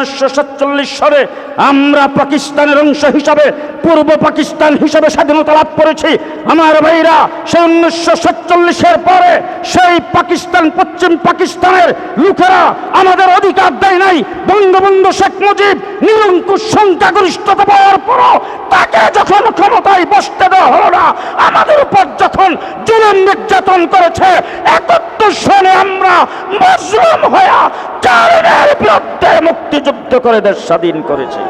উনিশশো সাতচল্লিশ সালে আমরা পাকিস্তানের অংশ হিসাবে, পূর্ব পাকিস্তান হিসাবে স্বাধীনতা লাভ করেছি। আমার ভাইরা উনিশশো পরে সেই পাকিস্তান, পশ্চিম পাকিস্তানের লোকেরা আমাদের অধিকার দেয় নাই। বঙ্গবন্ধু শেখ মুজিব নিরঙ্কুশ সংখ্যাগরিষ্ঠতা পাওয়ার পরও তাকে যখন ক্ষমতায় বসতে দেওয়া হলো না, আমাদের উপর যখন জুলুম নির্যাতন করেছে একাত্তর সনে আমরা মজলুম হয়ে চারণের বিরুদ্ধে মুক্তিযুদ্ধ করে দেশ স্বাধীন করেছে।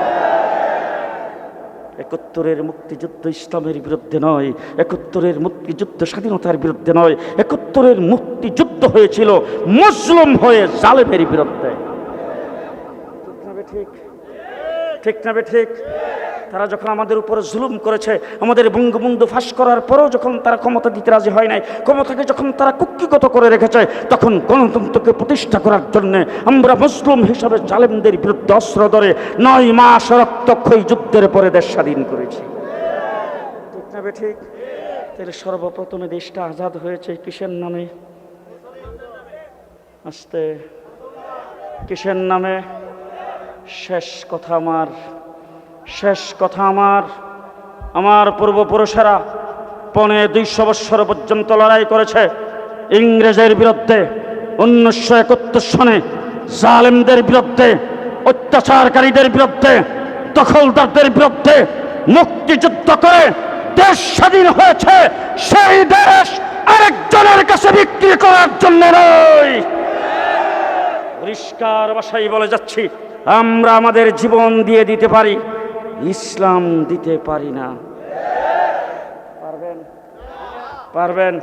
একাত্তরের মুক্তিযুদ্ধ ইসলামের বিরুদ্ধে নয়, একাত্তরের মুক্তিযুদ্ধ স্বাধীনতার বিরুদ্ধে নয়, একাত্তরের মুক্তিযুদ্ধ হয়েছিল মুসলিম হয়ে জালেমের বিরুদ্ধে। ঠিক ঠিক? না ঠিক? তারা যখন আমাদের উপরে জুলুম করেছে, আমাদের বঙ্গবন্ধু ফাঁস করার পরেও যখন তারা ক্ষমতা দিতে রাজি হয় নাই, ক্ষমতাকে যখন তারা কুক্ষিগত করে রেখেছে, তখন গণতন্ত্রকে প্রতিষ্ঠা করার জন্য আমরা মুসলিম হিসাবে জালেমদের বিরুদ্ধে অস্ত্র ধরে নয় মাস রক্তক্ষয়ী যুদ্ধের পরে দেশ স্বাধীন করেছি। ঠিক না ঠিক? তাহলে সর্বপ্রথমে দেশটা আজাদ হয়েছে কিসের নামে? আস্তে। কিসের নামে? শেষ কথা আমার। শেষ কথা আমার। আমার পূর্বপুরুষেরা পনে দুইশো বৎসর পর্যন্ত লড়াই করেছে ইংরেজের বিরুদ্ধে। উনিশশো একাত্তর সনে জালেমদের বিরুদ্ধে, অত্যাচারকারীদের বিরুদ্ধে, দখলদারদের বিরুদ্ধে মুক্তিযুদ্ধ করে দেশ স্বাধীন হয়েছে। সেই দেশ আরেকজনের কাছে বিক্রি করার জন্য নয়। পরিষ্কার ভাষাই বলে যাচ্ছি, আমরা আমাদের জীবন দিয়ে দিতে পারি। ইসলাম দিতে পারি না। পারবেন? পারবেন?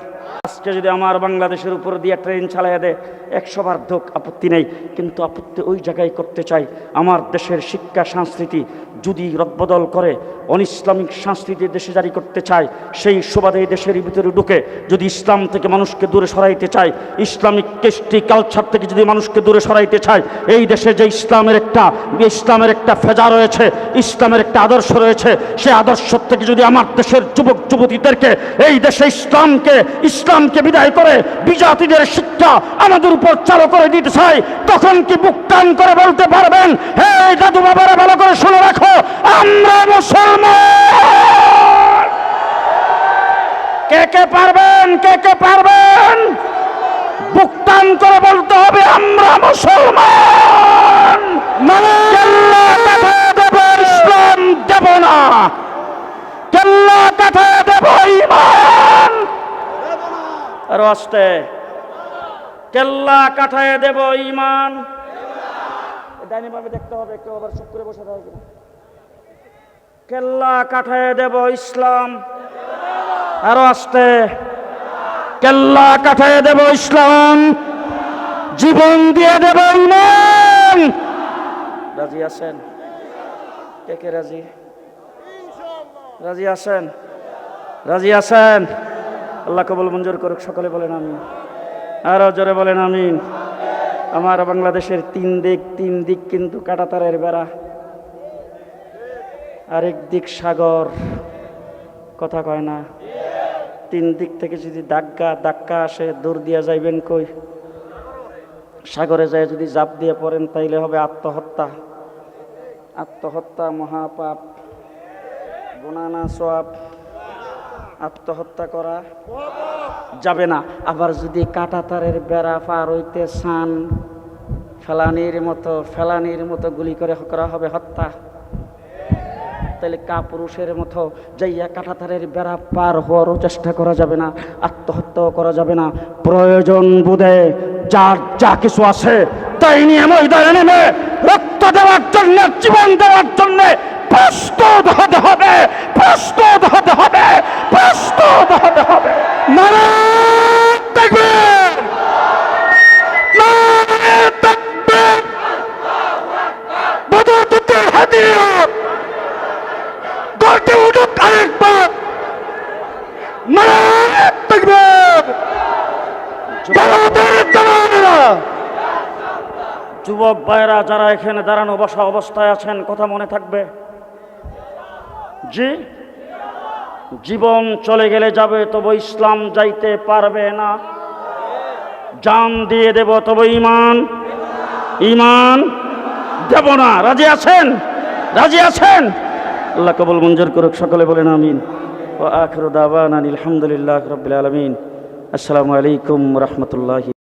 আজকে যদি আমার বাংলাদেশের উপর দিয়ে ট্রেন চালাইয়া দেয়, একশো বার ধোক, আপত্তি নেই। কিন্তু আপত্তি ওই জায়গায় করতে চাই। আমার দেশের শিক্ষা, সংস্কৃতি যদি রদবদল করে, অনিসলামিক সংস্কৃতি দেশে জারি করতে চায় সেই সুবাদে দেশের ভিতরে ঢুকে যদি ইসলাম থেকে মানুষকে দূরে সরাইতে চায় ইসলামিক কৃষ্টি কালচার থেকে যদি মানুষকে দূরে সরাইতে চায় এই দেশে যে ইসলামের একটা ইসলামের একটা ফেজা রয়েছে, ইসলামের একটা আদর্শ রয়েছে সেই আদর্শ থেকে যদি আমার দেশের যুবক, যুবতীদেরকে, এই দেশে ইসলামকে ইসলামকে বিদায় করে বিজাতিদের শিক্ষা আমাদের উপর চালু করে দিতে চায় তখন কি বুক টান করে বলতে পারবেন? হে দাদু বাবারা ভালো করে শুনে রাখো আমরা মুসলমান! কে কে পারবেন? কে কে পারবেন? বুক টান করে বলতে হবে আমরা মুসলমান! মানে দেব ইসলাম দেব না। কেল্লা কাঠা দেব ইমান আরও আসতে। কেল্লা কাঠায় দেব ইমান ডাইনি ভাবে দেখতে হবে কেউ আবার চুপ করে বসে থাকবে। কেল্লা কাঠায় দেব ইসলাম। আরও আসতে। কেল্লা কাঠায় দেব ইসলাম। জীবন দিয়ে দেব ইমান রাজি আছেন? কে কে রাজি? রাজি আছেন? রাজি আছেন? আল্লাহ কবল মঞ্জুর করুক, সকলে বলেন আমি আরও জোরে বলেন আমিন। আমার বাংলাদেশের তিন দিক তিন দিক কিন্তু কাটাতারের বেড়া। আরেক দিক সাগর, কথা কয় না। তিন দিক থেকে যদি দাগ্গা দাক্কা আসে, দূর দিয়া যাইবেন কই? সাগরে যায় যদি জাপ দিয়ে পড়েন, তাইলে হবে আত্মহত্যা। আত্মহত্যা, মহাপাপ। বোনানা সোয়াব। আত্মহত্যা করা যাবে না। আবার যদি কাটাতারের বেড়া পার হইতে সান ফেলানির মতো ফেলানির মতো গুলি করে করা হবে হত্যা। তাহলে কা পুরুষের মতো যাইয়া কাটাতারের বেড়া পার হওয়ারও চেষ্টা করা যাবে না, আত্মহত্যাও করা যাবে না। প্রয়োজন বুধে যার যা কিছু আছে, তাই নিয়ে ময়দানে নেমে রক্ত দেওয়ার জন্য, জীবন দেওয়ার জন্য প্রস্তুত হতে হবে প্রস্তুত হতে হবে প্রস্তুত হতে হবে। উঠুক আরেকবার! যুবক ভাইরা যারা এখানে দাঁড়ানো বসা অবস্থায় আছেন কথা মনে থাকবে? জি? জীবন চলে গেলে যাবে, তবু ইসলাম যাইতে পারবে না। জান দিয়ে দেব, তবে ইমান ইমান দেব না। রাজি আছেন? রাজি আছেন? আল্লাহ কবুল মঞ্জুর করুক, সকলে বলেন আমিন। ও আখর দাবান আলহামদুলিল্লাহ রবিল আলমিন। আসসালামু আলাইকুম রহমতুল্লাহ